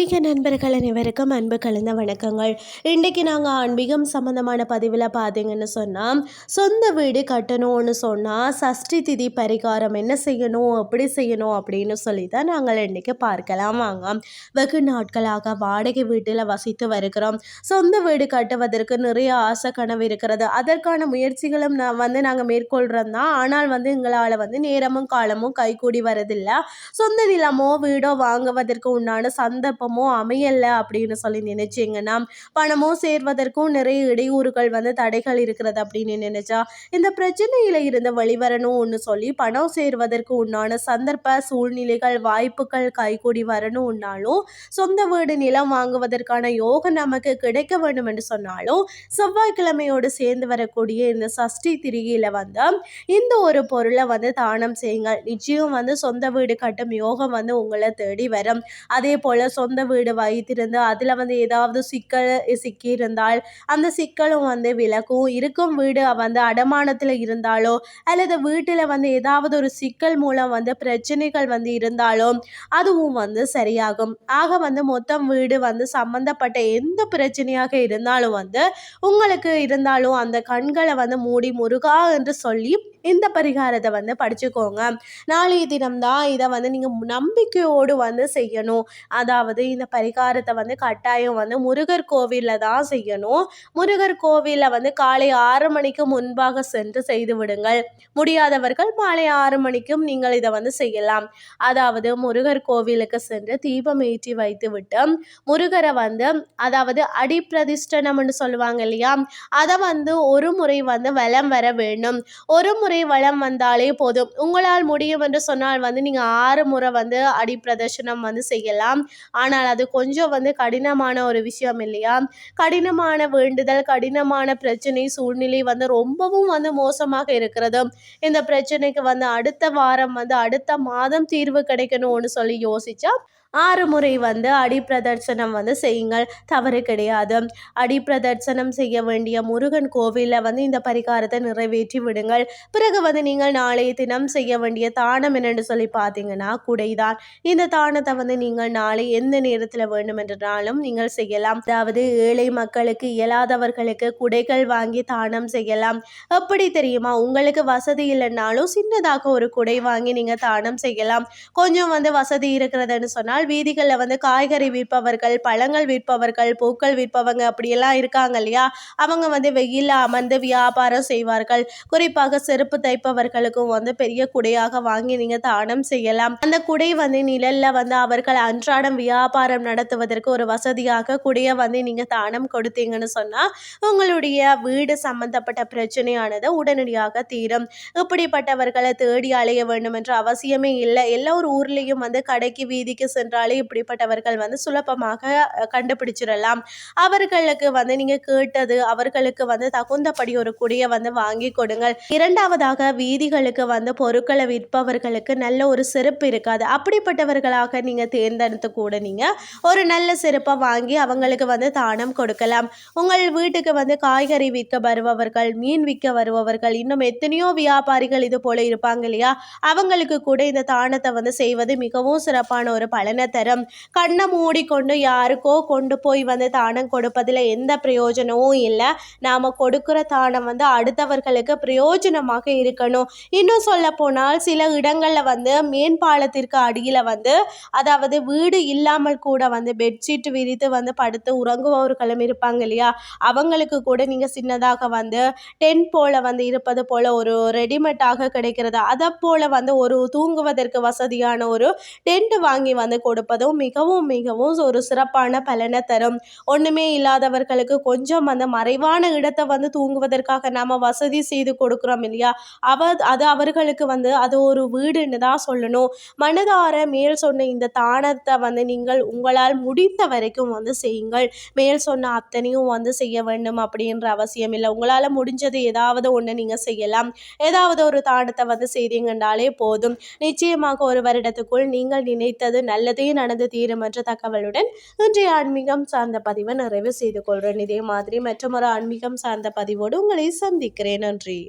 ஆன்மீக நண்பர்கள் அனைவருக்கும் அன்பு கலந்த வணக்கங்கள். இன்றைக்கு நாங்கள் ஆன்மீகம் சம்மந்தமான பதிவில் பார்த்தீங்கன்னு சொன்னால் சொந்த வீடு கட்டணும்னு சொன்னால் சஷ்டி திதி பரிகாரம் என்ன செய்யணும் எப்படி செய்யணும் அப்படின்னு சொல்லி தான் நாங்கள் இன்றைக்கி பார்க்கலாம் வாங்க. வெகு நாட்களாக வாடகை வீட்டில் வசித்து வருகிறோம். சொந்த வீடு கட்டுவதற்கு நிறைய ஆசை கனவு இருக்கிறது. அதற்கான முயற்சிகளும் நான் வந்து நாங்கள் மேற்கொள்கிறோம் தான். ஆனால் வந்து எங்களால் வந்து நேரமும் காலமும் கைகூடி வரதில்லை சொந்த நிலமோ வீடோ வாங்குவதற்கு உண்டான சந்தர்ப்பம் அமையல அப்படின்னு சொல்லி நினைச்சீங்கன்னா பணமோ சேர்வதற்கும் நிறைய இடையூறுகள் வந்து தடைகள் இருக்கிறது அப்படின்னு நினைச்சா இந்த பிரச்சனையில இருந்து வெளிவரணும்னு சொல்லி பணம் சேர்வதற்கு உண்டான சந்தர்ப்ப சூழ்நிலைகள் வாய்ப்புகள் கைகூடி வரணும்னாலும் சொந்த வீடு நிலம் வாங்குவதற்கான யோகம் நமக்கு கிடைக்க வேண்டும் என்று சொன்னாலும் செவ்வாய்க்கிழமையோடு சேர்ந்து வரக்கூடிய இந்த சஷ்டி திரியில வந்து இந்த ஒரு பொருளை வந்து தானம் செய்யுங்கள். நிச்சயம் வந்து சொந்த வீடு கட்டும் யோகம் வந்து உங்களை தேடி வரும். அதே போல் சொந்த வீடு வைத்திருந்து அதில் வந்து ஏதாவது சிக்கல் சிக்கியிருந்தால் அந்த சிக்கலும் வந்து விலகும். இருக்கும் வீடு வந்து அடமானத்தில் இருந்தாலோ அல்லது வீட்டில் வந்து ஏதாவது ஒரு சிக்கல் மூலம் வந்து பிரச்சனைகள் வந்து இருந்தாலோ அதுவும் வந்து சரியாகும். ஆக வந்து மொத்தம் வீடு வந்து சம்மந்தப்பட்ட எந்த பிரச்சனையாக இருந்தாலும் வந்து உங்களுக்கு இருந்தாலும் அந்த கண்களை வந்து மூடி முருகா என்று சொல்லி இந்த பரிகாரத்தை வந்து படிச்சுக்கோங்க. நாளைய தினம்தான் இதை வந்து நீங்கள் நம்பிக்கையோடு வந்து செய்யணும். அதாவது இந்த பரிகாரத்தை வந்து கட்டாயம் வந்து முருகர் கோவிலில் தான் செய்யணும். முருகர் கோவிலில் வந்து காலை ஆறு மணிக்கு முன்பாக சென்று செய்து விடுங்கள். முடியாதவர்கள் மாலை ஆறு மணிக்கும் நீங்கள் இதை வந்து செய்யலாம். அதாவது முருகர் கோவிலுக்கு சென்று தீபம் ஏற்றி வைத்து விட்டு முருகரை வந்து அதாவது அடிப்பிரதிஷ்டனம்னு சொல்லுவாங்க இல்லையா? அதை வந்து ஒரு முறை வந்து வலம் வர வேண்டும். ஒரு முறை வளம் வந்தாலே போதும். உங்களால் முடியும் என்று சொன்னால் வந்து நீங்கள் ஆறு முறை வந்து அடிப்பிரதர்ஷனம் வந்து செய்யலாம். ஆனால் அது கொஞ்சம் வந்து கடினமான ஒரு விஷயம் இல்லையா? கடினமான வேண்டுதல் கடினமான பிரச்சனை சூழ்நிலை வந்து ரொம்பவும் வந்து மோசமாக இருக்கிறது. இந்த பிரச்சனைக்கு வந்து அடுத்த வாரம் வந்து அடுத்த மாதம் தீர்வு கிடைக்கணும்னு சொல்லி யோசிச்சா ஆறு முறை வந்து அடி பிரதர்சனம் வந்து செய்யுங்கள். தவறு கிடையாது. அடி பிரதர்சனம் செய்ய வேண்டிய முருகன் கோவிலில் வந்து இந்த பரிகாரத்தை நிறைவேற்றி விடுங்கள். பிறகு வந்து நீங்கள் நாளைய தினம் செய்ய வேண்டிய தானம் என்னென்னு சொல்லி பார்த்தீங்கன்னா குடைதான். இந்த தானத்தை வந்து நீங்கள் நாளை எந்த நேரத்தில் வேண்டுமென்றாலும் நீங்கள் செய்யலாம். அதாவது ஏழை மக்களுக்கு இயலாதவர்களுக்கு குடைகள் வாங்கி தானம் செய்யலாம். எப்படி தெரியுமா? உங்களுக்கு வசதி இல்லைன்னாலும் சின்னதாக ஒரு குடை வாங்கி நீங்கள் தானம் செய்யலாம். கொஞ்சம் வந்து வசதி இருக்கிறதுன்னு சொன்னால் வீதிகளில் வந்து காய்கறி விற்பவர்கள் பழங்கள் விற்பவர்கள் பூக்கள் விற்பவங்க அப்படியெல்லாம் இருக்காங்க இல்லையா? அவங்க வந்து வெயிலில் அமர்ந்து வியாபாரம் செய்வார்கள். குறிப்பாக செருப்பு தைப்பவர்களுக்கும் வந்து பெரிய குடையாக வாங்கி நீங்க தானம் செய்யலாம். அந்த குடை வந்து நிழல்ல வந்து அவர்கள் அன்றாடம் வியாபாரம் நடத்துவதற்கு ஒரு வசதியாக குடையை வந்து நீங்க தானம் கொடுத்தீங்கன்னு சொன்னா உங்களுடைய வீடு சம்பந்தப்பட்ட பிரச்சனையானது உடனடியாக தீரும். இப்படிப்பட்டவர்களை தேடி அலைய வேண்டும் என்ற அவசியமே இல்லை. எல்லா ஒரு ஊர்லேயும் வந்து கடைக்கு வீதிக்கு சென்றாலே இப்படிப்பட்டவர்கள் வந்து சுலபமாக கண்டுபிடிச்சிடலாம். அவர்களுக்கு வந்து நீங்கள் கேட்டது அவர்களுக்கு வந்து தகுந்தபடி ஒரு குடியை வந்து வாங்கி கொடுங்கள். இரண்டாவது இரண்டாவதாக வீதிகளுக்கு வந்து பொருட்களை விற்பவர்களுக்கு நல்ல ஒரு சிறப்பு இருக்காது. அப்படிப்பட்டவர்களாக நீங்கள் தேர்ந்தெடுத்து கூட நீங்கள் ஒரு நல்ல சிறப்பை வாங்கி அவங்களுக்கு வந்து தானம் கொடுக்கலாம். உங்கள் வீட்டுக்கு வந்து காய்கறி விற்க வருபவர்கள் மீன் விற்க வருபவர்கள் இன்னும் எத்தனையோ வியாபாரிகள் இது போல இருப்பாங்க இல்லையா? அவங்களுக்கு கூட இந்த தானத்தை வந்து செய்வது மிகவும் சிறப்பான ஒரு பலனை தரும். கண்ணை மூடிக்கொண்டு யாருக்கோ கொண்டு போய் வந்து தானம் கொடுப்பதில் எந்த பிரயோஜனமும் இல்லை. நாம் கொடுக்குற தானம் வந்து அடுத்தவர்களுக்கு பிரயோஜனமாக இருக்கணும். இன்னும் சொல்ல போனால் சில இடங்களில் வந்து மேம்பாலத்திற்கு அடியில் வந்து அதாவது வீடு இல்லாமல் கூட வந்து பெட்ஷீட் விரித்து வந்து படுத்து உறங்குபவர்களும் இருப்பாங்க இல்லையா? அவங்களுக்கு கூட நீங்கள் சின்னதாக வந்து டென்ட் போல் வந்து இருப்பது போல் ஒரு ரெடிமேட்டாக கிடைக்கிறது. அதை போல் வந்து ஒரு தூங்குவதற்கு வசதியான ஒரு டென்ட் வாங்கி வந்து கொடுப்பதும் மிகவும் மிகவும் ஒரு சிறப்பான பலனை தரும். ஒன்றுமே இல்லாதவர்களுக்கு கொஞ்சம் அந்த மறைவான இடத்தை வந்து தூங்குவதற்காக நாம் வசதி செய்து கொடுக்குறோம் இல்லையா? அவ அது அவர்களுக்கு வந்து அது ஒரு வீடுன்னு தான் சொல்லணும். மனதார மேல் சொன்ன இந்த தானத்தை வந்து நீங்கள் உங்களால் முடிந்த வரைக்கும் வந்து செய்யுங்கள். மேல் சொன்ன அத்தனையும் வந்து செய்ய வேண்டும் அப்படின்ற அவசியம் இல்லை. உங்களால் முடிஞ்சது ஏதாவது ஒன்று நீங்கள் செய்யலாம். ஏதாவது ஒரு தானத்தை வந்து செய்தீங்கன்றாலே போதும். நிச்சயமாக ஒரு வருடத்துக்குள் நீங்கள் நினைத்தது நல்லதே நடந்து தீரும் என்ற தகவலுடன் இன்றைய ஆன்மீகம் சார்ந்த பதிவை நிறைவு செய்து கொள்கிறேன். இதே மாதிரி மற்றொரு ஆன்மீகம் சார்ந்த பதிவோடு உங்களை சந்திக்கிறேன். நன்றி.